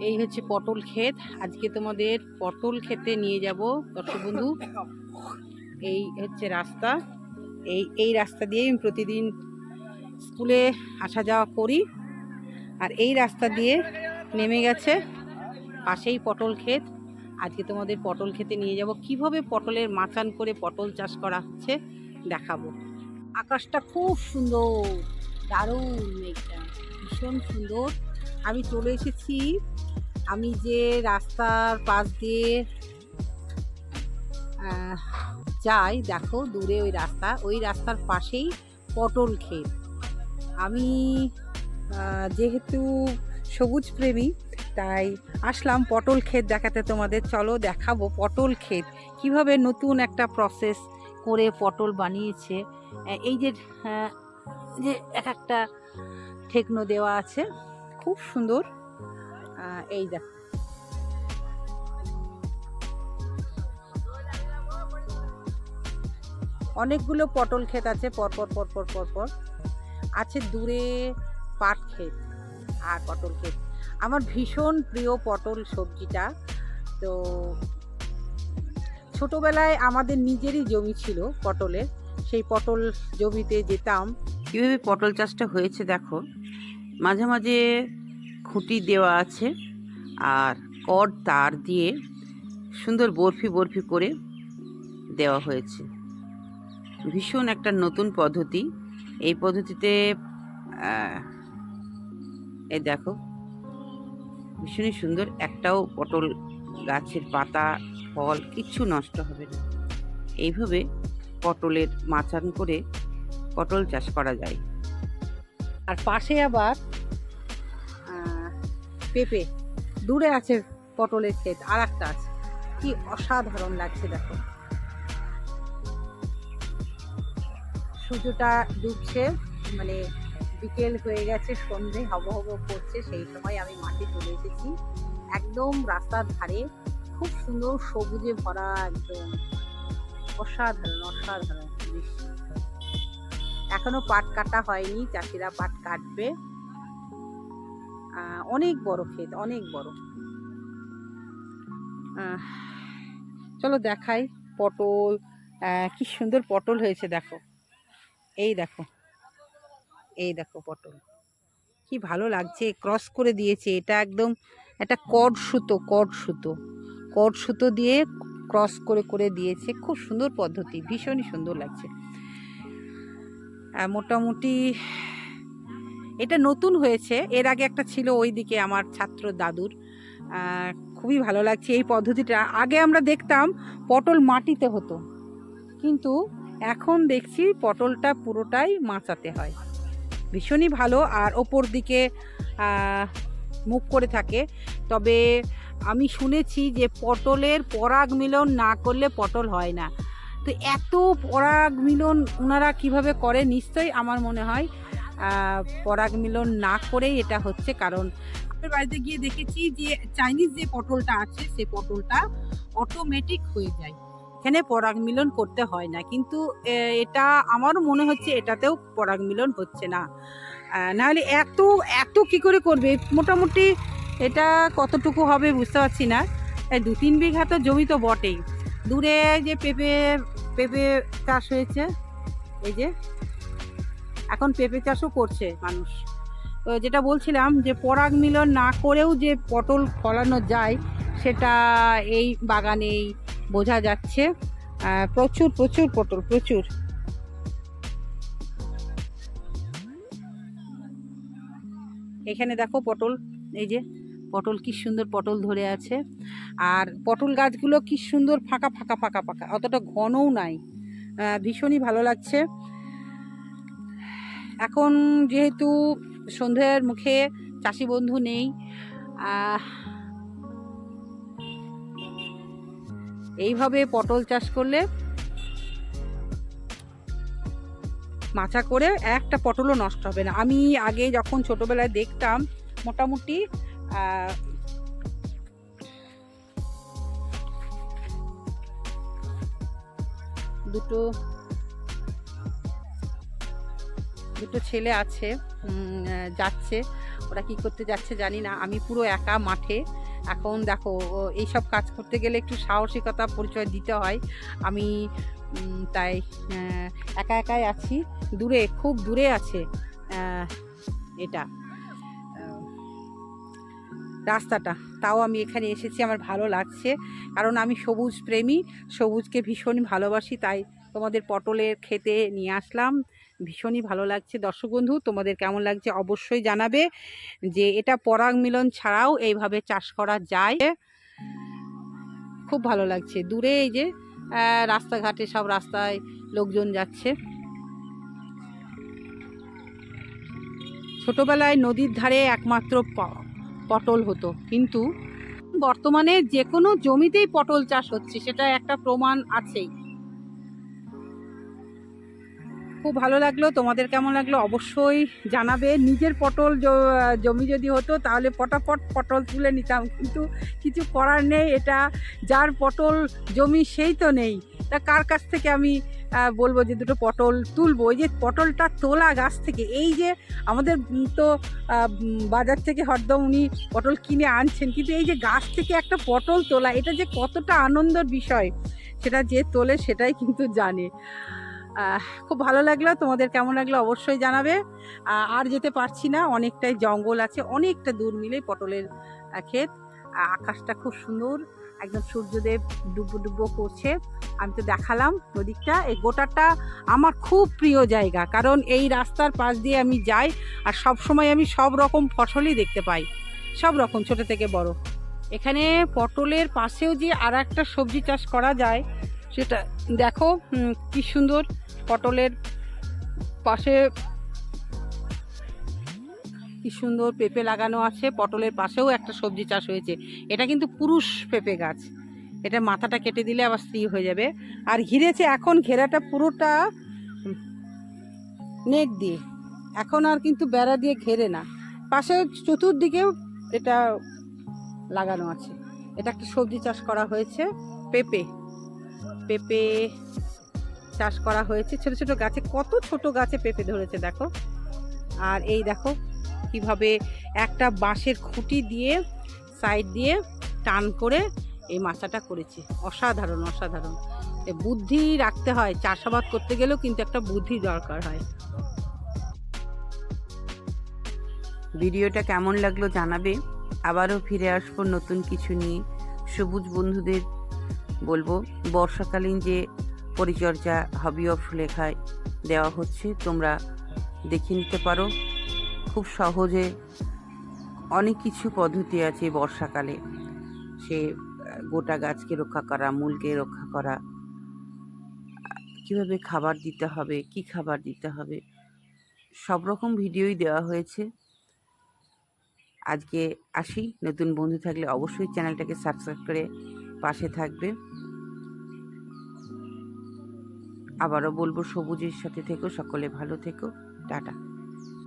এই হচ্ছে পটল ক্ষেত। আজকে তোমাদের পটল খেতে নিয়ে যাব। দর্শক বন্ধু, এই হচ্ছে রাস্তা। এই এই রাস্তা দিয়ে আমি প্রতিদিন স্কুলে আসা যাওয়া করি। আর এই রাস্তা দিয়ে নেমে গেছে পাশেই পটল ক্ষেত। আজকে তোমাদের পটল খেতে নিয়ে যাব। কীভাবে পটলের মাচান করে পটল চাষ করা হচ্ছে দেখাবো। আকাশটা খুব সুন্দর, দারুণ মেঘটা, ভীষণ সুন্দর। আমি চলে এসেছি। আমি যে রাস্তার পাশ দিয়ে যাই, দেখো, দূরে ওই রাস্তা। ওই রাস্তার পাশেই পটল ক্ষেত। আমি যেহেতু সবুজ প্রেমী, তাই আসলাম পটল ক্ষেত দেখাতে তোমাদের। চলো দেখাবো পটল ক্ষেত। কীভাবে নতুন একটা প্রসেস করে পটল বানিয়েছে। এই যে যে এক একটা ঠেকনো দেওয়া আছে খুব সুন্দর। এই দেখ। অনেকগুলো পটল ক্ষেত আছে, পরপর পরপর পরপর। আছে দূরে পাট ক্ষেত আর পটল ক্ষেত। আমার ভীষণ প্রিয় পটল সবজিটা। তো ছোটবেলায় আমাদের নিজেরই জমি ছিল পটলের। সেই পটল জমিতে যেতাম। কীভাবে পটল চাষটা হয়েছে দেখো। মাঝে মাঝে খুঁটি দেওয়া আছে আর কর তার দিয়ে সুন্দর বরফি বরফি করে দেওয়া হয়েছে। ভীষণ একটা নতুন পদ্ধতি। এই পদ্ধতিতে এ দেখো, ভীষণই সুন্দর। একটাও পটল গাছের পাতা, ফল কিচ্ছু নষ্ট হবে না। এইভাবে পটলের মাচান করে পটল চাষ করা যায়। আর পাশে আবার পেঁপে। দূরে আছে পটলের ক্ষেত আর একটা আছে। কি অসাধারণ লাগছে, দেখো। সূর্যটা ডুবছে মানে বিকেল হয়ে গেছে, সন্ধে হব হব করছে, সেই সময় আমি মাঠে চলে এসেছি। একদম রাস্তার ধারে, খুব সুন্দর সবুজে ভরা একদম অসাধারণ অসাধারণ দৃশ্য। এখনও পাট কাটা হয়নি, চাষিরা পাট কাটবে। অনেক বড় ক্ষেত, অনেক বড়। চলো দেখাই পটল। কি সুন্দর পটল হয়েছে, দেখো। এই দেখো এই দেখো পটল। কি ভালো লাগছে, ক্রস করে দিয়েছে। এটা একদম একটা কড সুতো কড সুতো। কড সুতো দিয়ে ক্রস করে করে দিয়েছে। খুব সুন্দর পদ্ধতি, ভীষণই সুন্দর লাগছে। মোটামুটি এটা নতুন হয়েছে। এর আগে একটা ছিল ওই দিকে আমার ছাত্র দাদুর। খুবই ভালো লাগছে এই পদ্ধতিটা। আগে আমরা দেখতাম পটল মাটিতে হতো, কিন্তু এখন দেখছি পটলটা পুরোটাই মাচাতে হয়। ভীষণই ভালো আর ওপর দিকে মুখ করে থাকে। তবে আমি শুনেছি যে পটলের পরাগ মিলন না করলে পটল হয় না। তো এত পরাগ মিলন ওনারা কীভাবে করে, নিশ্চয়ই আমার মনে হয় পরাগ মিলন না করেই এটা হচ্ছে। কারণ বাড়িতে গিয়ে দেখেছি যে চাইনিজ যে পটলটা আছে, সে পটলটা অটোমেটিক হয়ে যায়। এখানে পরাগ মিলন করতে হয় না। কিন্তু এটা আমারও মনে হচ্ছে এটাতেও পরাগ মিলন হচ্ছে না। নাহলে এত এত কি করে করবে? মোটামুটি এটা কতটুকু হবে বুঝতে পারছি না। দু তিন বিঘা তো জমি তো বটেই। দূরে যে পেঁপে পেঁপে চাষ হয়েছে, এই যে। এখন পেঁপে চাষও করছে মানুষ। তো যেটা বলছিলাম যে, পরাগ মিলন না করেও যে পটল ফলানো যায়, সেটা এই বাগানেই বোঝা যাচ্ছে। প্রচুর প্রচুর পটল, প্রচুর। এখানে দেখো পটল, এই যে। পটল কি সুন্দর পটল ধরে আছে। আর পটল গাছগুলো কি সুন্দর ফাঁকা ফাঁকা ফাঁকা ফাঁকা, অতটা ঘনও নাই। ভীষণই ভালো লাগছে। এখন যেহেতু সন্ধ্যের মুখে চাষি বন্ধু নেই এইভাবে পটল চাষ করলে মাচা করে একটা পটলও নষ্ট হবে না। আমি আগে যখন ছোটবেলায় দেখতাম, মোটামুটি দুটো দুটো ছেলে আছে যাচ্ছে। ওরা কি করতে যাচ্ছে জানি না। আমি পুরো একা মাঠে। এখন দেখো এইসব কাজ করতে গেলে একটু সাহসিকতা, পরিচয় দিতে হয়। আমি তাই একা একাই আছি। দূরে, খুব দূরে আছে এটা। রাস্তাটা। তাও আমি এখানে এসেছি, আমার ভালো লাগছে। কারণ আমি সবুজ প্রেমী, সবুজকে ভীষণ ভালোবাসি, তাই তোমাদের পটলের খেতে নিয়ে আসলাম। ভীষণই ভালো লাগছে। দর্শক বন্ধু, তোমাদের কেমন লাগছে অবশ্যই জানাবে যে এটা পরাগ মিলন ছাড়াও এইভাবে চাষ করা যায়। খুব ভালো লাগছে। দূরে এই যে রাস্তাঘাটে সব রাস্তায় লোকজন যাচ্ছে। ছোটবেলায় নদীর ধারে একমাত্র পটল হতো। কিন্তু বর্তমানে যে কোনো জমিতেই পটল চাষ হচ্ছে, সেটা একটা প্রমাণ আছেই। খুব ভালো লাগল, তোমাদের কেমন লাগল অবশ্যই জানাবে। নিজের পটল জমি যদি হতো, তাহলে পটাপট পটল তুলে নিতাম। কিন্তু কিছু করার নেই, এটা যার পটল জমি সেই তো নেই। তা কার কাছ থেকে আমি বলব যে দুটো পটল তুলবো। ওই যে পটলটা তোলা গাছ থেকে, এই যে আমাদের তো বাজার থেকে হরদম উনি পটল কিনে আনছেন, কিন্তু এই যে গাছ থেকে একটা পটল তোলা, এটা যে কতটা আনন্দের বিষয়, সেটা যে তোলে সেটাই কিন্তু জানে। খুব ভালো লাগল, তোমাদের কেমন লাগল অবশ্যই জানাবে। আর যেতে পারছি না, অনেকটাই জঙ্গল আছে, অনেকটা দূর মিলে পটলের ক্ষেত। আকাশটা খুব সুন্দর। একদম সূর্যদেব ডুবো ডুবো করছে। আমি তো দেখালাম ওদিকটা এই গোটাটা আমার খুব প্রিয় জায়গা, কারণ এই রাস্তার পাশ দিয়ে আমি যাই আর সব সময় আমি সব রকম ফসলই দেখতে পাই। সব রকম, ছোট থেকে বড়। এখানে পটলের পাশেও যে আর একটা সবজি চাষ করা যায়, সেটা দেখো কি সুন্দর। পটলের পাশে কি সুন্দর পেঁপে লাগানো আছে, পটলের পাশেও একটা সবজি চাষ হয়েছে। এটা কিন্তু পুরুষ পেঁপে গাছ। এটা মাথাটা কেটে দিলে আবার স্ত্রী হয়ে যাবে। আর ঘিরেছে এখন ঘেরাটা পুরোটা নেট দিয়ে। এখন আর কিন্তু বেড়া দিয়ে ঘেরে না। পাশে চতুর্দিকেও এটা লাগানো আছে। এটা একটা সবজি চাষ করা হয়েছে, পেঁপে। পেঁপে চাষ করা হয়েছে। ছোট ছোট গাছে, কত ছোট গাছে পেঁপে ধরেছে দেখো। আর এই দেখো কীভাবে একটা বাঁশের খুঁটি দিয়ে সাইড দিয়ে টান করে এই মাচাটা করেছে। অসাধারণ অসাধারণ। বুদ্ধি রাখতে হয়, চাষাবাদ করতে গেলেও কিন্তু একটা বুদ্ধি দরকার হয়। ভিডিওটা কেমন লাগল জানাবে। আবারও ফিরে আসব নতুন কিছু নিয়ে। সবুজ বন্ধুদের বলব, বর্ষাকালীন যে পরিচর্যা হবি অফ লেখায় দেওয়া হচ্ছে, তোমরা দেখে নিতে পারো। খুব সহজে অনেক কিছু পদ্ধতি আছে বর্ষাকালে। সে গোটা গাছকে রক্ষা করা, মূলকে রক্ষা করা, কীভাবে খাবার দিতে হবে, কি খাবার দিতে হবে, সব রকম ভিডিওই দেওয়া হয়েছে। আজকে আসি, নতুন বন্ধু থাকলে অবশ্যই চ্যানেলটাকে সাবস্ক্রাইব করে পাশে থাকবে আবারও বলব, সবুজের সাথে থেকো, সকলে ভালো থেকো, টাটা।